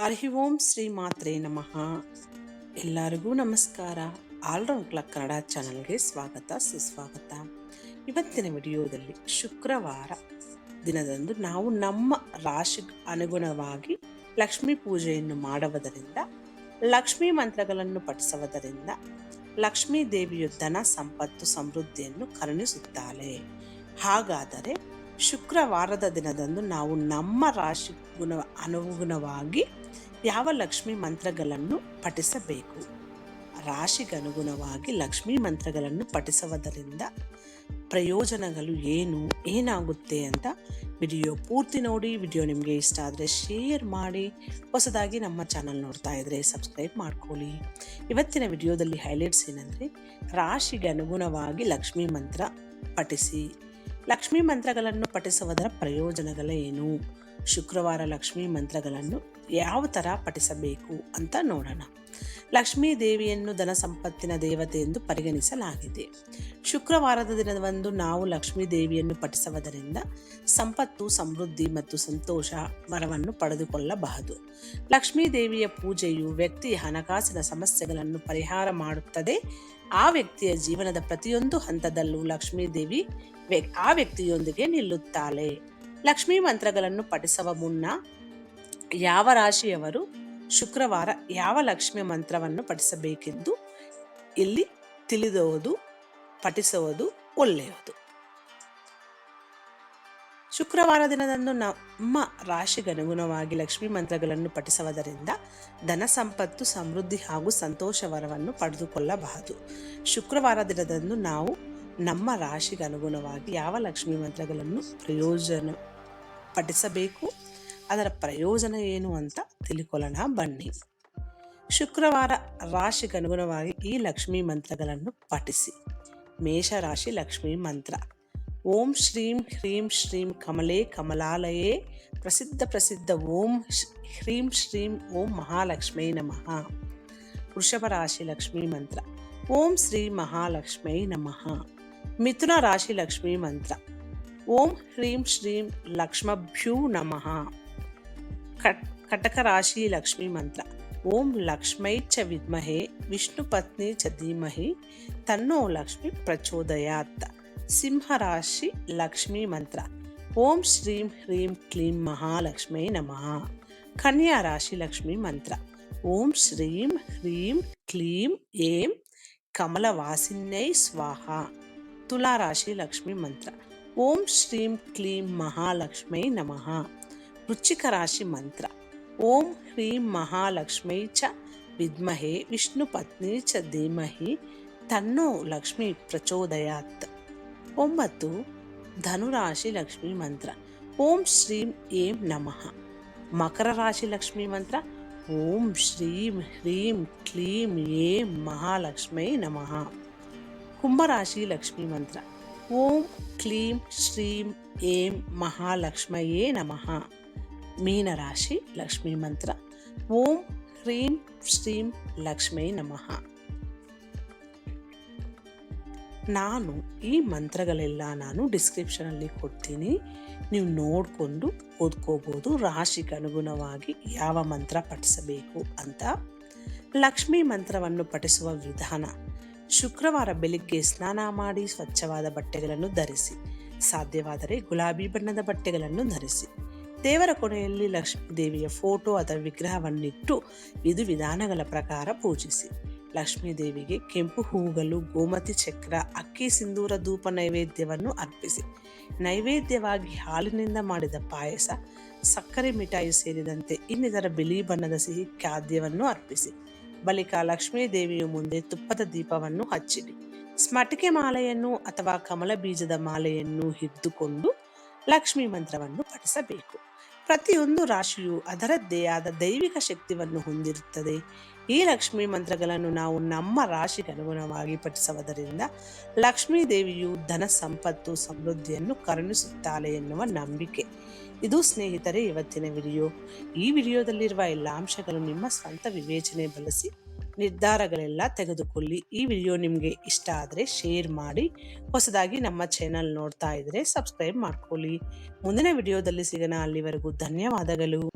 ಹರಿ ಓಂ ಶ್ರೀ ಮಾತ್ರೆ ನಮಃ. ಎಲ್ಲರಿಗೂ ನಮಸ್ಕಾರ. ಆಲ್ರೌಂಡ್ ಕ್ಲಕ್ ಕನ್ನಡ ಚಾನಲ್ಗೆ ಸ್ವಾಗತ, ಸುಸ್ವಾಗತ. ಇವತ್ತಿನ ವಿಡಿಯೋದಲ್ಲಿ ಶುಕ್ರವಾರ ದಿನದಂದು ನಾವು ನಮ್ಮ ರಾಶಿಗೆ ಅನುಗುಣವಾಗಿ ಲಕ್ಷ್ಮೀ ಪೂಜೆಯನ್ನು ಮಾಡುವುದರಿಂದ, ಲಕ್ಷ್ಮೀ ಮಂತ್ರಗಳನ್ನು ಪಠಿಸುವುದರಿಂದ ಲಕ್ಷ್ಮೀ ದೇವಿಯು ಧನ, ಸಂಪತ್ತು, ಸಮೃದ್ಧಿಯನ್ನು ಕರುಣಿಸುತ್ತಾಳೆ. ಹಾಗಾದರೆ ಶುಕ್ರವಾರದ ದಿನದಂದು ನಾವು ನಮ್ಮ ರಾಶಿ ಗುಣ ಅನುಗುಣವಾಗಿ ಯಾವ ಲಕ್ಷ್ಮೀ ಮಂತ್ರಗಳನ್ನು ಪಠಿಸಬೇಕು? ರಾಶಿಗನುಗುಣವಾಗಿ ಲಕ್ಷ್ಮೀ ಮಂತ್ರಗಳನ್ನು ಪಠಿಸುವುದರಿಂದ ಪ್ರಯೋಜನಗಳು ಏನು, ಏನಾಗುತ್ತೆ ಅಂತ ವಿಡಿಯೋ ಪೂರ್ತಿ ನೋಡಿ, ವಿಡಿಯೋ ನಿಮಗೆ ಇಷ್ಟ ಆದರೆ ಶೇರ್ ಮಾಡಿ, ಹೊಸದಾಗಿ ನಮ್ಮ ಚಾನಲ್ ನೋಡ್ತಾ ಇದ್ದರೆ ಸಬ್ಸ್ಕ್ರೈಬ್ ಮಾಡ್ಕೊಳ್ಳಿ. ಇವತ್ತಿನ ವಿಡಿಯೋದಲ್ಲಿ ಹೈಲೈಟ್ಸ್ ಏನಂದರೆ ರಾಶಿಗೆ ಅನುಗುಣವಾಗಿ ಲಕ್ಷ್ಮೀ ಮಂತ್ರ ಪಠಿಸಿ. ಲಕ್ಷ್ಮೀ ಮಂತ್ರಗಳನ್ನು ಪಠಿಸುವುದರ ಪ್ರಯೋಜನಗಳೇನು? ಶುಕ್ರವಾರ ಲಕ್ಷ್ಮೀ ಮಂತ್ರಗಳನ್ನು ಯಾವ ಥರ ಪಠಿಸಬೇಕು ಅಂತ ನೋಡೋಣ. ಲಕ್ಷ್ಮೀ ದೇವಿಯನ್ನು ಧನ ಸಂಪತ್ತಿನ ದೇವತೆ ಎಂದು ಪರಿಗಣಿಸಲಾಗಿದೆ. ಶುಕ್ರವಾರದ ದಿನದಂದು ನಾವು ಲಕ್ಷ್ಮೀ ದೇವಿಯನ್ನು ಪಠಿಸುವುದರಿಂದ ಸಂಪತ್ತು, ಸಮೃದ್ಧಿ ಮತ್ತು ಸಂತೋಷ ವರವನ್ನು ಪಡೆದುಕೊಳ್ಳಬಹುದು. ಲಕ್ಷ್ಮೀ ದೇವಿಯ ಪೂಜೆಯು ವ್ಯಕ್ತಿಯ ಹಣಕಾಸಿನ ಸಮಸ್ಯೆಗಳನ್ನು ಪರಿಹಾರ ಮಾಡುತ್ತದೆ. ಆ ವ್ಯಕ್ತಿಯ ಜೀವನದ ಪ್ರತಿಯೊಂದು ಹಂತದಲ್ಲೂ ಲಕ್ಷ್ಮೀ ದೇವಿ ವ್ಯ- ಆ ವ್ಯಕ್ತಿಯೊಂದಿಗೆ ನಿಲ್ಲುತ್ತಾಳೆ. ಲಕ್ಷ್ಮೀ ಮಂತ್ರಗಳನ್ನು ಪಠಿಸುವ ಮುನ್ನ ಯಾವ ರಾಶಿಯವರು ಶುಕ್ರವಾರ ಯಾವ ಲಕ್ಷ್ಮಿ ಮಂತ್ರವನ್ನು ಪಠಿಸಬೇಕೆಂದು ಇಲ್ಲಿ ತಿಳಿದುವುದು ಪಠಿಸುವುದು ಒಳ್ಳೆಯದು. ಶುಕ್ರವಾರ ದಿನದಂದು ನಮ್ಮ ರಾಶಿಗೆ ಅನುಗುಣವಾಗಿ ಲಕ್ಷ್ಮೀ ಮಂತ್ರಗಳನ್ನು ಪಠಿಸುವುದರಿಂದ ಧನ ಸಂಪತ್ತು, ಸಮೃದ್ಧಿ ಹಾಗೂ ಸಂತೋಷ ವರವನ್ನು ಪಡೆದುಕೊಳ್ಳಬಹುದು. ಶುಕ್ರವಾರ ದಿನದಂದು ನಾವು ನಮ್ಮ ರಾಶಿಗೆ ಅನುಗುಣವಾಗಿ ಯಾವ ಲಕ್ಷ್ಮೀ ಮಂತ್ರಗಳನ್ನು ಪ್ರಯೋಜನ ಪಠಿಸಬೇಕು, ಅದರ ಪ್ರಯೋಜನ ಏನು ಅಂತ ತಿಳ್ಕೊಳ್ಳೋಣ, ಬನ್ನಿ. ಶುಕ್ರವಾರ ರಾಶಿಗೆ ಅನುಗುಣವಾಗಿ ಈ ಲಕ್ಷ್ಮೀ ಮಂತ್ರಗಳನ್ನು ಪಠಿಸಿ. ಮೇಷರಾಶಿ ಲಕ್ಷ್ಮೀ ಮಂತ್ರ. ಓಂ ಶ್ರೀಂ ಹ್ರೀಂ ಶ್ರೀಂ ಕಮಲೇ ಕಮಲಾಲಯೇ ಪ್ರಸಿದ್ಧ ಪ್ರಸಿದ್ಧ ಓಂ ಶ್- ಹ್ರೀಂ ಶ್ರೀಂ ಓಂ ಮಹಾಲಕ್ಷ್ಮೀ ನಮಃ ವೃಷಭ ರಾಶಿ ಲಕ್ಷ್ಮೀ ಮಂತ್ರ ಓಂ ಶ್ರೀ ಮಹಾಲಕ್ಷ್ಮೀ ನಮಃ ಮಿಥುನ ರಾಶಿ ಲಕ್ಷ್ಮೀ ಮಂತ್ರ ಓಂ ಹ್ರೀಂ ಶ್ರೀಂ ಲಕ್ಷ್ಮಭ್ಯೂ ನಮಃ ಕಟ್ ಕಟಕ ರಾಶಿ ಲಕ್ಷ್ಮೀ ಮಂತ್ರ ಓಂ ಲಕ್ಷ್ಮೈ ಚ ವಿದ್ಮಹೆ ವಿಷ್ಣು ಪತ್ನಿ ಚ ಧೀಮಹಿ ತನ್ನೋ ಲಕ್ಷ್ಮಿ ಪ್ರಚೋದಯಾತ್ ಸಿಂಹ ರಾಶಿ ಲಕ್ಷ್ಮೀ ಮಂತ್ರ ಓಂ ಶ್ರೀಂ ಹ್ರೀಂ ಕ್ಲೀಂ ಮಹಾಲಕ್ಷ್ಮೀ ನಮಃ ಕನ್ಯಾ ರಾಶಿ ಲಕ್ಷ್ಮೀ ಮಂತ್ರ ಓಂ ಶ್ರೀಂ ಹ್ರೀಂ ಕ್ಲೀಂ ಏಂ ಕಮಲವಾಸಿನ್ಯೈ ಸ್ವಾಹ ತುಲಾ ರಾಶಿ ಲಕ್ಷ್ಮೀ ಮಂತ್ರ ಓಂ ಶ್ರೀಂ ಕ್ಲೀಂ ಮಹಾಲಕ್ಷ್ಮೈ ನಮಃ ವೃಶ್ಚಿಕ ರಾಶಿ ಮಂತ್ರ ಓಂ ಹ್ರೀಂ ಮಹಾಲಕ್ಷ್ಮೈ ಚ ವಿದ್ಮಹೆ ವಿಷ್ಣು ಒಂಬತ್ತು ಧನುರಾಶಿ ಲಕ್ಷ್ಮಿ ಮಂತ್ರ ಓಂ ಶ್ರೀಂ ಏಂ ನಮಃ ಮಕರ ರಾಶಿ ಲಕ್ಷ್ಮಿ ಮಂತ್ರ ಓಂ ಶ್ರೀಂ ಹ್ರೀಂ ಕ್ಲೀಂ ಏಂ ಮಹಾಲಕ್ಷ್ಮೈ ನಮಃ ಕುಂಭರಾಶಿ ಲಕ್ಷ್ಮೀ ಮಂತ್ರ ಓಂ ಕ್ಲೀಂ ಶ್ರೀಂ ಏಂ ಮಹಾಲಕ್ಷ್ಮಯೇ ನಮಃ ಮೀನರಾಶಿ ಲಕ್ಷ್ಮೀ ಮಂತ್ರ ಓಂ ಹ್ರೀಂ ಶ್ರೀಂ ಲಕ್ಷ್ಮೀ ನಮಃ ನಾನು ಈ ಮಂತ್ರಗಳೆಲ್ಲ ನಾನು ಡಿಸ್ಕ್ರಿಪ್ಷನಲ್ಲಿ ಕೊಡ್ತೀನಿ. ನೀವು ನೋಡಿಕೊಂಡು ಓದ್ಕೋಬೋದು. ರಾಶಿಗೆ ಅನುಗುಣವಾಗಿ ಯಾವ ಮಂತ್ರ ಪಠಿಸಬೇಕು ಅಂತ. ಲಕ್ಷ್ಮೀ ಮಂತ್ರವನ್ನು ಪಠಿಸುವ ವಿಧಾನ. ಶುಕ್ರವಾರ ಬೆಳಿಗ್ಗೆ ಸ್ನಾನ ಮಾಡಿ ಸ್ವಚ್ಛವಾದ ಬಟ್ಟೆಗಳನ್ನು ಧರಿಸಿ. ಸಾಧ್ಯವಾದರೆ ಗುಲಾಬಿ ಬಣ್ಣದ ಬಟ್ಟೆಗಳನ್ನು ಧರಿಸಿ. ದೇವರ ಕೊನೆಯಲ್ಲಿ ಲಕ್ಷ್ಮೀ ದೇವಿಯ ಫೋಟೋ ಅಥವಾ ವಿಗ್ರಹವನ್ನಿಟ್ಟು ವಿಧಿವಿಧಾನಗಳ ಪ್ರಕಾರ ಪೂಜಿಸಿ. ಲಕ್ಷ್ಮೀ ದೇವಿಗೆ ಕೆಂಪು ಹೂವುಗಳು, ಗೋಮತಿ ಚಕ್ರ, ಅಕ್ಕಿ, ಸಿಂಧೂರ ಧೂಪ ನೈವೇದ್ಯವನ್ನು ಅರ್ಪಿಸಿ. ನೈವೇದ್ಯವಾಗಿ ಹಾಲಿನಿಂದ ಮಾಡಿದ ಪಾಯಸ, ಸಕ್ಕರೆ ಮಿಠಾಯಿ ಸೇರಿದಂತೆ ಇನ್ನಿತರ ಬಿಳಿ ಬಣ್ಣದ ಸಿಹಿ ಖಾದ್ಯವನ್ನು ಅರ್ಪಿಸಿ. ಬಳಿಕ ಲಕ್ಷ್ಮೀ ದೇವಿಯ ಮುಂದೆ ತುಪ್ಪದ ದೀಪವನ್ನು ಹಚ್ಚಿಡಿ ಸ್ಮಟಿಕೆ ಮಾಲೆಯನ್ನು ಅಥವಾ ಕಮಲ ಬೀಜದ ಮಾಲೆಯನ್ನು ಹಿಡಿದುಕೊಂಡು ಲಕ್ಷ್ಮೀ ಮಂತ್ರವನ್ನು ಪಠಿಸಬೇಕು. ಪ್ರತಿಯೊಂದು ರಾಶಿಯು ಅದರದ್ದೇ ಆದ ದೈವಿಕ ಶಕ್ತಿಯನ್ನು ಹೊಂದಿರುತ್ತದೆ. ಈ ಲಕ್ಷ್ಮೀ ಮಂತ್ರಗಳನ್ನು ನಾವು ನಮ್ಮ ರಾಶಿಗೆ ಅನುಗುಣವಾಗಿ ಪಠಿಸುವುದರಿಂದ ಲಕ್ಷ್ಮೀ ದೇವಿಯು ಧನ ಸಂಪತ್ತು ಸಮೃದ್ಧಿಯನ್ನು ಕರುಣಿಸುತ್ತಾಳೆ ಎನ್ನುವ ನಂಬಿಕೆ. ಇದು ಸ್ನೇಹಿತರೆ, ಇವತ್ತಿನ ವಿಡಿಯೋ. ಈ ವಿಡಿಯೋದಲ್ಲಿರುವ ಎಲ್ಲ ಅಂಶಗಳು ನಿಮ್ಮ ಸ್ವಂತ ವಿವೇಚನೆ ಬಳಸಿ ನಿರ್ಧಾರಗಳೆಲ್ಲ ತೆಗೆದುಕೊಳ್ಳಿ. ಈ ವಿಡಿಯೋ ನಿಮಗೆ ಇಷ್ಟ ಆದರೆ ಶೇರ್ ಮಾಡಿ. ಹೊಸದಾಗಿ ನಮ್ಮ ಚಾನಲ್ ನೋಡ್ತಾ ಇದ್ರೆ ಸಬ್ಸ್ಕ್ರೈಬ್ ಮಾಡ್ಕೊಳ್ಳಿ. ಮುಂದಿನ ವಿಡಿಯೋದಲ್ಲಿ ಸಿಗೋಣ. ಅಲ್ಲಿವರೆಗೂ ಧನ್ಯವಾದಗಳು.